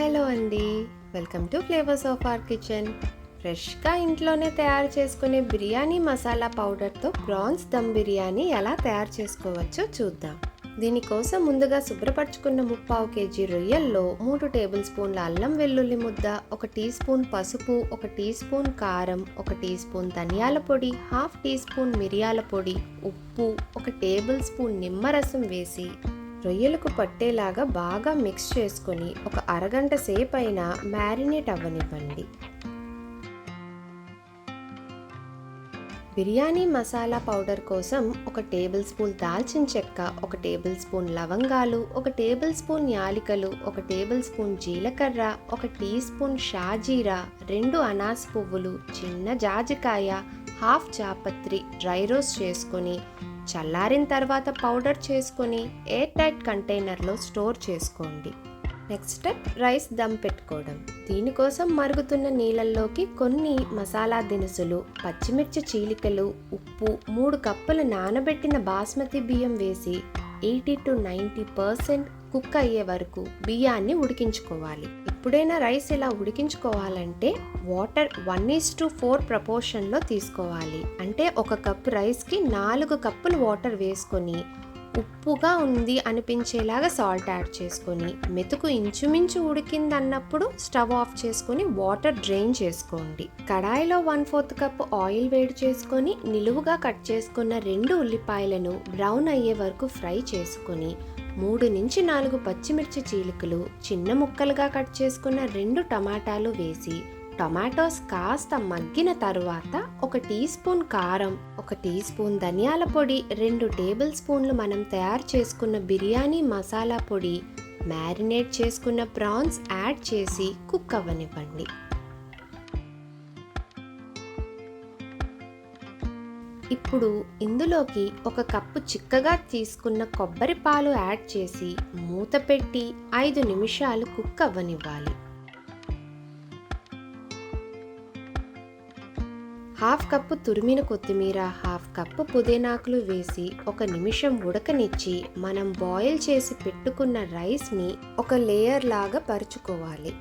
Hello అండి. Welcome to flavours of our kitchen. ఫ్రెష్గా ఇంట్లోనే తయారు చేసుకునే బిర్యానీ మసాలా పౌడర్తో ప్రాన్స్ దమ్ బిర్యానీ ఎలా తయారు చేసుకోవచ్చో చూద్దాం. దీనికోసం ముందుగా శుభ్రపరచుకున్న ముప్పావు కేజీ రొయ్యల్లో మూడు టేబుల్ స్పూన్ల అల్లం వెల్లుల్లి ముద్ద ఒక టీ స్పూన్ పసుపు ఒక టీ స్పూన్ కారం ఒక టీ స్పూన్ ధనియాల పొడి హాఫ్ టీ స్పూన్ మిరియాల పొడి ఉప్పు ఒక టేబుల్ స్పూన్ నిమ్మరసం వేసి రొయ్యలకు పట్టేలాగా బాగా మిక్స్ చేసుకొని ఒక అరగంట సేపు అయినా మ్యారినేట్ అవ్వనివ్వండి. బిర్యానీ మసాలా పౌడర్ కోసం ఒక టేబుల్ స్పూన్ దాల్చిన చెక్క ఒక టేబుల్ స్పూన్ లవంగాలు ఒక టేబుల్ స్పూన్ యాలికలు ఒక టేబుల్ స్పూన్ జీలకర్ర ఒక టీ స్పూన్ షాజీరా రెండు అనాస్ పువ్వులు చిన్న జాజికాయ హాఫ్ జాపత్రి డ్రై రోస్ట్ చేసుకొని చల్లారిన తర్వాత పౌడర్ చేసుకొని ఎయిర్ టైట్ కంటైనర్లో స్టోర్ చేసుకోండి. నెక్స్ట్ స్టెప్ రైస్ దమ్ పెట్టుకోవడం. దీనికోసం మరుగుతున్న నీళ్ళల్లోకి కొన్ని మసాలా దినుసులు పచ్చిమిర్చి చీలికలు ఉప్పు మూడు కప్పులు నానబెట్టిన బాస్మతి బియ్యం వేసి eighty to ninety percent cook అయ్యే వరకు బియ్యాన్ని ఉడికించుకోవాలి. ఎప్పుడైనా రైస్ ఇలా ఉడికించుకోవాలంటే water one is to four ప్రపోర్షన్లో తీసుకోవాలి. అంటే ఒక కప్ రైస్కి నాలుగు కప్పులు వాటర్ వేసుకొని ఉప్పుగా ఉంది అనిపించేలాగా సాల్ట్ యాడ్ చేసుకొని మెతుకు ఇంచుమించు ఉడికింది అన్నప్పుడు స్టవ్ ఆఫ్ చేసుకొని వాటర్ డ్రైన్ చేసుకోండి. కడాయిలో వన్ ఫోర్త్ కప్ ఆయిల్ వేడి చేసుకొని నిలువుగా కట్ చేసుకున్న రెండు ఉల్లిపాయలను బ్రౌన్ అయ్యే వరకు ఫ్రై చేసుకొని మూడు నుంచి నాలుగు పచ్చిమిర్చి చీలికలు చిన్న ముక్కలుగా కట్ చేసుకున్న రెండు టమాటాలు వేసి టొమాటోస్ కాస్త మగ్గిన తరువాత ఒక టీ స్పూన్ కారం ఒక టీ స్పూన్ ధనియాల పొడి రెండు టేబుల్ స్పూన్లు మనం తయారు చేసుకున్న బిర్యానీ మసాలా పొడి మ్యారినేట్ చేసుకున్న ప్రాన్స్ యాడ్ చేసి కుక్ అవ్వనివ్వండి. ఇప్పుడు ఇందులోకి ఒక కప్పు చిక్కగా తీసుకున్న కొబ్బరి పాలు యాడ్ చేసి మూత పెట్టి ఐదు నిమిషాలు కుక్ అవ్వనివ్వాలి. హాఫ్ కప్పు తురిమిన కొత్తిమీర హాఫ్ కప్పు పుదీనాకులు వేసి ఒక నిమిషం ఉడకనిచ్చి మనం బాయిల్ చేసి పెట్టుకున్న రైస్ని ఒక లేయర్ లాగా పరుచుకోవాలి.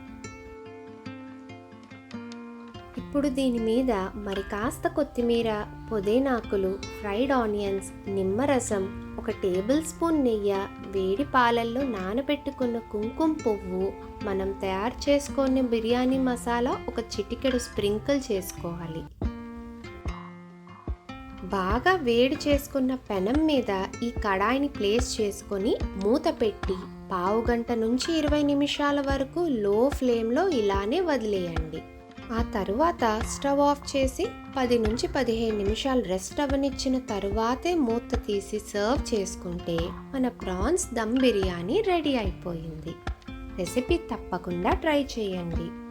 ఇప్పుడు దీని మీద మరి కాస్త కొత్తిమీర పుదీనాకులు ఫ్రైడ్ ఆనియన్స్ నిమ్మరసం ఒక టేబుల్ స్పూన్ నెయ్యి వేడి పాలల్లో నానబెట్టుకున్న కుంకుమ పువ్వు మనం తయారు చేసుకునే బిర్యానీ మసాలా ఒక చిటికెడు స్ప్రింకిల్ చేసుకోవాలి. బాగా వేడి చేసుకున్న పెనం మీద ఈ కడాయిని ప్లేస్ చేసుకొని మూత పెట్టి పావు గంట నుంచి ఇరవై నిమిషాల వరకు లో ఫ్లేమ్లో ఇలానే వదిలేయండి. ఆ తరువాత స్టవ్ ఆఫ్ చేసి పది నుంచి పదిహేను నిమిషాలు రెస్ట్ అవ్వనిచ్చిన తరువాతే మూత తీసి సర్వ్ చేసుకుంటే మన ప్రాన్స్ దమ్ బిర్యానీ రెడీ అయిపోయింది. రెసిపీ తప్పకుండా ట్రై చేయండి.